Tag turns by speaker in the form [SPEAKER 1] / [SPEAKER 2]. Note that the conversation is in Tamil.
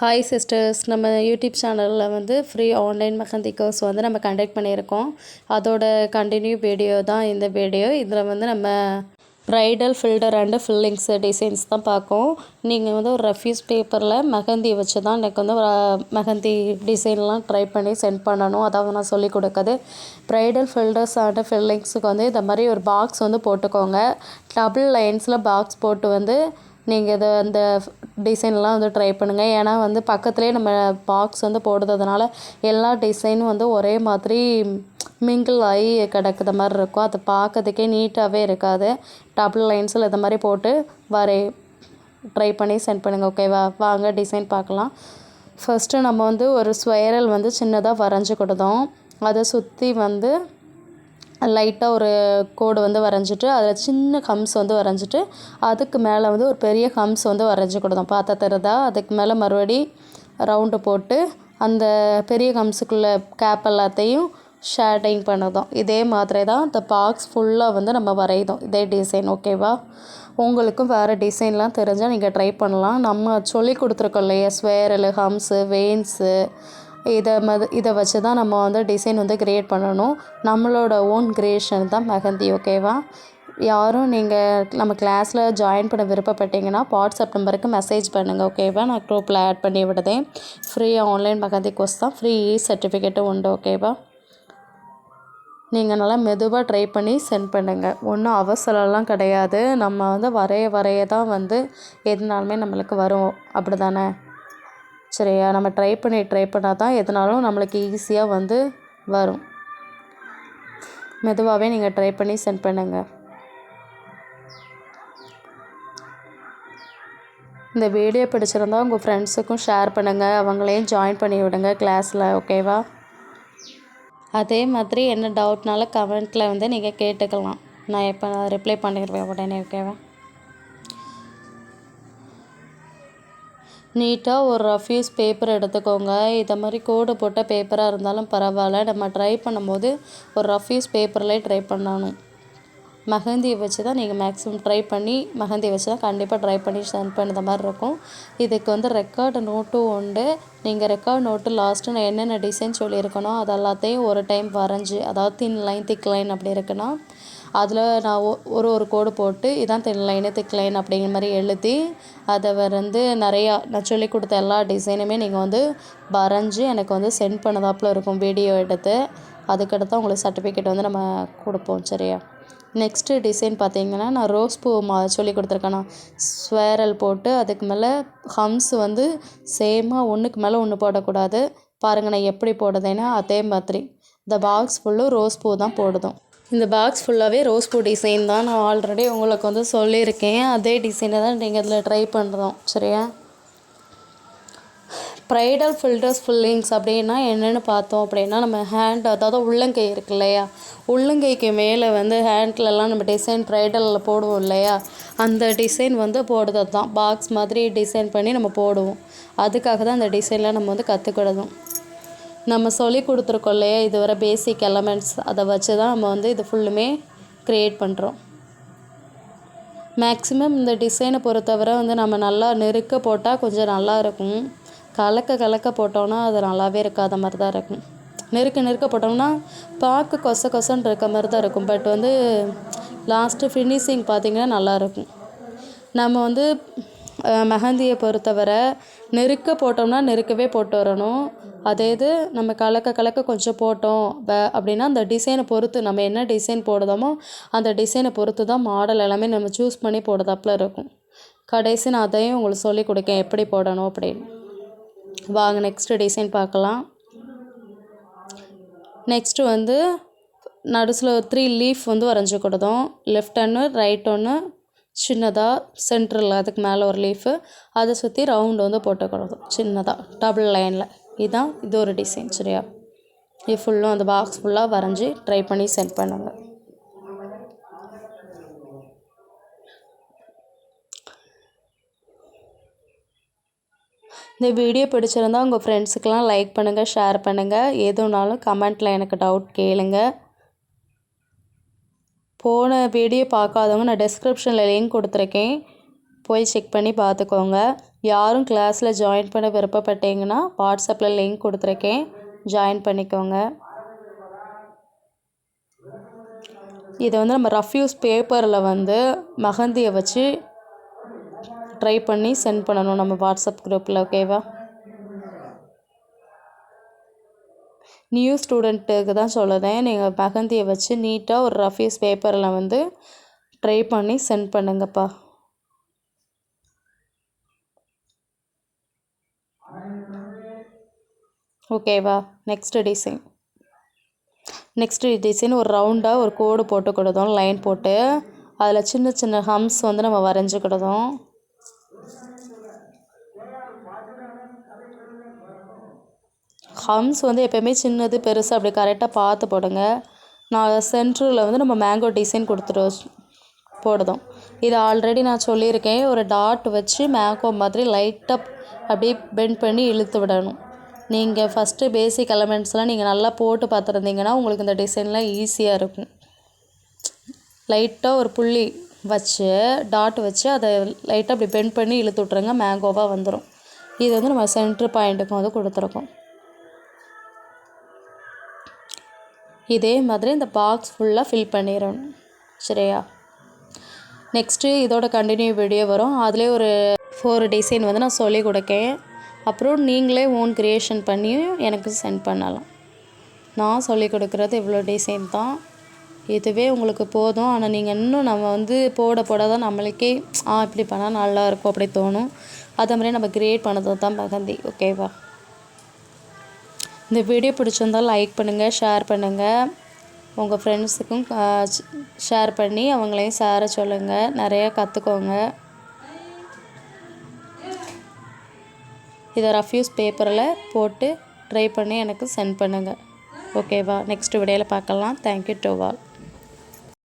[SPEAKER 1] ஹாய் சிஸ்டர்ஸ் நம்ம யூடியூப் சேனலில் வந்து ஃப்ரீ ஆன்லைன் மெஹந்தி கோர்ஸ் வந்து நம்ம கண்டக்ட் பண்ணியிருக்கோம். அதோட கண்டினியூ வீடியோ தான் இந்த வீடியோ இதில் வந்து நம்ம bridal filter and fillings designs தான் பார்க்கும். நீங்கள் வந்து ஒரு ரஃப்யூஸ் பேப்பரில் மெஹந்தி வச்சு தான் எனக்கு வந்து ஒரு மெஹந்தி டிசைன்லாம் ட்ரை பண்ணி சென்ட் பண்ணணும். அதாவது நான் சொல்லிக் கொடுக்குறது. ப்ரைடல் ஃபில்டர்ஸ் அண்டு ஃபில்லிங்ஸுக்கு வந்து இந்த மாதிரி ஒரு பாக்ஸ் வந்து போட்டுக்கோங்க. டபுள் லைன்ஸில் பாக்ஸ் போட்டு வந்து நீங்கள் இதை அந்த டிசைன்லாம் வந்து ட்ரை பண்ணுங்கள் ஏன்னா வந்து பக்கத்துலேயே நம்ம பாக்ஸ் வந்து போடுறதுனால எல்லா டிசைனும் வந்து ஒரே மாதிரி மிங்கிள் ஆகி கிடக்குற மாதிரி இருக்கும். அது பார்க்கறதுக்கே நீட்டாகவே இருக்காது. டபுள் லைன்ஸில் இந்த மாதிரி போட்டு வரை ட்ரை பண்ணி சென்ட் பண்ணுங்கள் ஓகேவா வாங்க டிசைன் பார்க்கலாம் ஃபஸ்ட்டு நம்ம வந்து ஒரு ஸ்வைரல் வந்து சின்னதாக வரைஞ்சி கொடுத்தோம். அதை சுற்றி வந்து லைட்டாக ஒரு கோடு வந்து வரைஞ்சிட்டு அதில் சின்ன ஹம்ஸ் வந்து வரைஞ்சிட்டு அதுக்கு மேலே வந்து ஒரு பெரிய ஹம்ஸ் வந்து வரைஞ்சி கொடுத்தோம் பார்த்தா தெரியுதா? அதுக்கு மேலே மறுபடி ரவுண்டு போட்டு அந்த பெரிய ஹம்ஸுக்குள்ளே கேப் எல்லாத்தையும் ஷேடிங் பண்ணதும். இதே மாதிரி தான் இந்த பாக்ஸ் ஃபுல்லாக வந்து நம்ம வரைதோம் இதே டிசைன் ஓகேவா உங்களுக்கும் வேறு டிசைன்லாம் தெரிஞ்சால் நீங்கள் ட்ரை பண்ணலாம். நம்ம சொல்லி கொடுத்துருக்கோம் இல்லையா? ஸ்வேரலு ஹம்ஸு வெயின்ஸு இதை மது இதை வச்சு தான் நம்ம வந்து டிசைன் வந்து க்ரியேட் பண்ணணும். நம்மளோட ஓன் க்ரியேஷன் தான் மெஹந்தி ஓகேவா யாரும் நீங்கள் நம்ம கிளாஸில் ஜாயின் பண்ண விருப்பப்பட்டீங்கன்னா வாட்ஸ்அப் நம்பருக்கு மெசேஜ் பண்ணுங்கள் ஓகேவா நான் குரூப்பில் ஆட் பண்ணி விடுதேன் ஃப்ரீ ஆன்லைன் மெஹந்தி கோர்ஸ் தான். ஃப்ரீ சர்டிஃபிகேட்டும் உண்டு ஓகேவா நீங்கள் நல்லா மெதுவாக ட்ரை பண்ணி சென்ட் பண்ணுங்கள் ஒன்றும் அவசரம்லாம் கிடையாது. நம்ம வந்து வரைய வரைய தான் வந்து எதுனாலுமே நம்மளுக்கு வரும். அப்படி தானே சரியா? நம்ம ட்ரை பண்ணி ட்ரை பண்ணால் தான் எதுனாலும் நம்மளுக்கு ஈஸியாக வந்து வரும். மெதுவாகவே நீங்கள் ட்ரை பண்ணி சென்ட் பண்ணுங்கள் இந்த வீடியோ பிடிச்சிருந்தா உங்கள் ஃப்ரெண்ட்ஸுக்கும் ஷேர் பண்ணுங்கள் அவங்களையும் ஜாயின் பண்ணி விடுங்க கிளாஸில் ஓகேவா அதே மாதிரி என்ன டவுட்னாலும் கமெண்ட்டில் வந்து நீங்கள் கேட்டுக்கலாம். நான் எப்போ ரிப்ளை பண்ணிடுவேன் உடனே ஓகேவா நீட்டாக ஒரு ரஃப்யூஸ் பேப்பர் எடுத்துக்கோங்க. இதை மாதிரி கோடு போட்ட பேப்பராக இருந்தாலும் பரவாயில்ல. நம்ம ட்ரை பண்ணும்போது ஒரு ரஃப்யூஸ் பேப்பர்லேயே ட்ரை பண்ணணும். மெஹந்தியை வச்சு தான் நீங்கள் மேக்ஸிமம் ட்ரை பண்ணி மெஹந்தி வச்சு தான் கண்டிப்பாக ட்ரை பண்ணி சென்ட் பண்ணுற மாதிரி இருக்கும். இதுக்கு வந்து ரெக்கார்டு நோட்டும் உண்டு. நீங்கள் ரெக்கார்ட் நோட்டு லாஸ்ட்டு நான் என்னென்ன டிசைன் சொல்லியிருக்கனோ அது எல்லாத்தையும் ஒரு டைம் வரைஞ்சி அதாவது தின் லைன் திக் லைன் அப்படி இருக்குன்னா அதில் நான் ஒரு ஒரு கோடு போட்டு இதான் தின் லைனு திக் லைன் அப்படிங்கிற மாதிரி எழுதி அதை வந்து நிறையா நான் சொல்லி கொடுத்த எல்லா டிசைனுமே நீங்கள் வந்து வரைஞ்சி எனக்கு வந்து சென்ட் பண்ணதாப்பில் இருக்கும் வீடியோ எடுத்து அதுக்கடுத்து உங்களுக்கு சர்டிஃபிகேட் வந்து நம்ம கொடுப்போம் சரியா? நெக்ஸ்ட்டு டிசைன் பார்த்தீங்கன்னா நான் ரோஸ் பூ மா சொல்லி கொடுத்துருக்கேன்னா ஸ்வேரல் போட்டு அதுக்கு மேலே ஹம்ஸ் வந்து சேமாக ஒன்றுக்கு மேலே ஒன்று போடக்கூடாது. பாருங்கள் நான் எப்படி போடுதேன்னா அதே மாதிரி. இந்த பாக்ஸ் ஃபுல்லும் ரோஸ் பூ தான் போடுதும் இந்த பாக்ஸ் ஃபுல்லாகவே ரோஸ் பூ டிசைன் தான் நான் ஆல்ரெடி உங்களுக்கு வந்து சொல்லியிருக்கேன். அதே டிசைனை தான் நீங்கள் இதில் ட்ரை பண்ணுறோம் சரியா? ப்ரைடல் ஃபில்டர்ஸ் ஃபில்லிங்ஸ் அப்படின்னா என்னென்னு பார்த்தோம் அப்படின்னா நம்ம ஹேண்ட் அதாவது உள்ளங்கை இருக்கு இல்லையா? உள்ளங்கைக்கு மேலே வந்து ஹேண்ட்லலாம் நம்ம டிசைன் ப்ரைடலில் போடுவோம் இல்லையா? அந்த டிசைன் வந்து போடுறது தான் பாக்ஸ் மாதிரி டிசைன் பண்ணி நம்ம போடுவோம். அதுக்காக தான் அந்த டிசைன்லாம் நம்ம வந்து கற்றுக்கிடணும் நம்ம சொல்லி கொடுத்துருக்கோம் இல்லையா? இதுவரை பேசிக் எலமெண்ட்ஸ் அதை வச்சு தான் நம்ம வந்து இது ஃபுல்லுமே க்ரியேட் பண்ணுறோம் மேக்ஸிமம் இந்த டிசைனை பொறுத்தவரை வந்து நம்ம நல்லா நெருக்க போட்டால் கொஞ்சம் நல்லா இருக்கும். கலக்க கலக்க போட்டோம்னா அது நல்லாவே இருக்காத மாதிரி தான் இருக்கும். நெருக்க நெருக்க போட்டோம்னா பார்க்க கொச கொசன்னு இருக்க மாதிரி தான் இருக்கும். பட் வந்து லாஸ்ட்டு ஃபினிஷிங் பார்த்திங்கன்னா நல்லாயிருக்கும் நம்ம வந்து மெஹந்தியை பொறுத்தவரை நெருக்க போட்டோம்னா நெருக்கவே போட்டு வரணும். அதே இது நம்ம கலக்க கலக்க கொஞ்சம் போட்டோம் வே அப்படின்னா அந்த டிசைனை பொறுத்து நம்ம என்ன டிசைன் போடுதோமோ அந்த டிசைனை பொறுத்து தான் மாடல் எல்லாமே நம்ம சூஸ் பண்ணி போடுறதாப்புல இருக்கும். கடைசி நான் அதையும் உங்களுக்கு சொல்லி கொடுக்கேன் எப்படி போடணும் அப்படின்னு. வாங்க நெக்ஸ்ட்டு டிசைன் பார்க்கலாம். நெக்ஸ்ட்டு வந்து நடுசில் த்ரீ லீஃப் வந்து வரைஞ்சி கொடுத்தோம். லெஃப்ட் ஒன்று ரைட் ஒன்று சின்னதாக சென்ட்ரல் அதுக்கு மேலே ஒரு லீஃபு அதை சுற்றி ரவுண்டு வந்து போட்டுக்கணும். சின்னதாக டபுள் லைனில் இதுதான் இது ஒரு டிசைன் சரியா? இது ஃபுல்லும் அந்த பாக்ஸ் ஃபுல்லாக வரைஞ்சி ட்ரை பண்ணி சென்ட் பண்ணுங்கள் இந்த வீடியோ பிடிச்சிருந்தா உங்கள் ஃப்ரெண்ட்ஸுக்கெலாம் லைக் பண்ணுங்கள் ஷேர் பண்ணுங்கள் எதுனாலும் கமெண்ட்டில் எனக்கு டவுட் கேளுங்கள் போன வீடியோ பார்க்காதவங்க நான் டெஸ்கிரிப்ஷனில் லிங்க் கொடுத்துருக்கேன். போய் செக் பண்ணி பார்த்துக்கோங்க. யாரும் கிளாஸில் ஜாயின் பண்ண விருப்பப்பட்டீங்கன்னா வாட்ஸ்அப்பில் லிங்க் கொடுத்துருக்கேன். ஜாயின் பண்ணிக்கோங்க. இதை வந்து நம்ம ரஃப்யூஸ் பேப்பரில் வந்து மகந்தியை வச்சு ட்ரை பண்ணி சென்ட் பண்ணணும் நம்ம வாட்ஸ்அப் குரூப்பில் ஓகேவா நியூ ஸ்டூடெண்ட்டுக்கு தான் சொல்லுதேன் நீங்கள் மெஹந்தியை வச்சு நீட்டாக ஒரு ரஃப்யூஸ் பேப்பரில் வந்து ட்ரை பண்ணி சென்ட் பண்ணுங்கப்பா. ஓகேவா நெக்ஸ்ட் டிசைன் நெக்ஸ்ட் டிசைன் ஒரு ரவுண்டாக ஒரு கோடு போட்டு கொடுத்தோம் லைன் போட்டு. அதில் சின்ன சின்ன ஹம்ஸ் வந்து நம்ம வரைஞ்சிக்கிடுதோம் ஹம்ஸ் வந்து எப்போயுமே சின்னது பெருசு அப்படி கரெக்டாக பார்த்து போடுங்க. நான் சென்டரில் வந்து நம்ம மேங்கோ டிசைன் கொடுத்துட்டு போடுதோம் இது ஆல்ரெடி நான் சொல்லியிருக்கேன். ஒரு டாட் வச்சு மேங்கோ மாதிரி லைட்டாக அப்படியே பெண்ட் பண்ணி இழுத்து விடணும். நீங்கள் ஃபஸ்ட்டு பேசிக் எலமெண்ட்ஸ்லாம் நீங்கள் நல்லா போட்டு பார்த்துருந்தீங்கன்னா உங்களுக்கு இந்த டிசைன்லாம் ஈஸியாக இருக்கும். லைட்டாக ஒரு புள்ளி வச்சு டாட் வச்சு அதை லைட்டாக அப்படி பெண்ட் பண்ணி இழுத்து விட்ருங்க மேங்கோவாக வந்துடும் இது வந்து நம்ம சென்ட்ரு பாயிண்ட்டுக்கும் வந்து கொடுத்துருக்கோம். இதே மாதிரி இந்த பாக்ஸ் ஃபுல்லாக ஃபில் பண்ணிடணும் சரியா? நெக்ஸ்ட்டு இதோட கண்டினியூ வீடியோ வரும். அதிலே ஒரு ஃபோர் டிசைன் வந்து நான் சொல்லி கொடுக்கேன். அப்புறம் நீங்களே ஓன் க்ரியேஷன் பண்ணியும் எனக்கு சென்ட் பண்ணலாம். நான் சொல்லி கொடுக்குறது இவ்வளோ டிசைன் தான். இதுவே உங்களுக்கு போதும். ஆனால் நீங்கள் இன்னும் நம்ம வந்து போட போட தான் நம்மளுக்கே ஆ இப்படி பண்ணால் நல்லா இருக்கும் அப்படி தோணும். அதே மாதிரி நம்ம கிரியேட் பண்ணது தான் பகந்தி. ஓகேவா இந்த வீடியோ பிடிச்சிருந்தால் லைக் பண்ணுங்கள் ஷேர் பண்ணுங்கள் உங்கள் ஃப்ரெண்ட்ஸுக்கும் ஷேர் பண்ணி அவங்களையும் சேர சொல்லுங்கள் நிறையா கற்றுக்கோங்க இதை ரஃப்யூஸ் பேப்பரில் போட்டு ட்ரை பண்ணி எனக்கு சென்ட் பண்ணுங்கள் ஓகேவா நெக்ஸ்ட் வீடியோவில் பார்க்கலாம். Thank you to all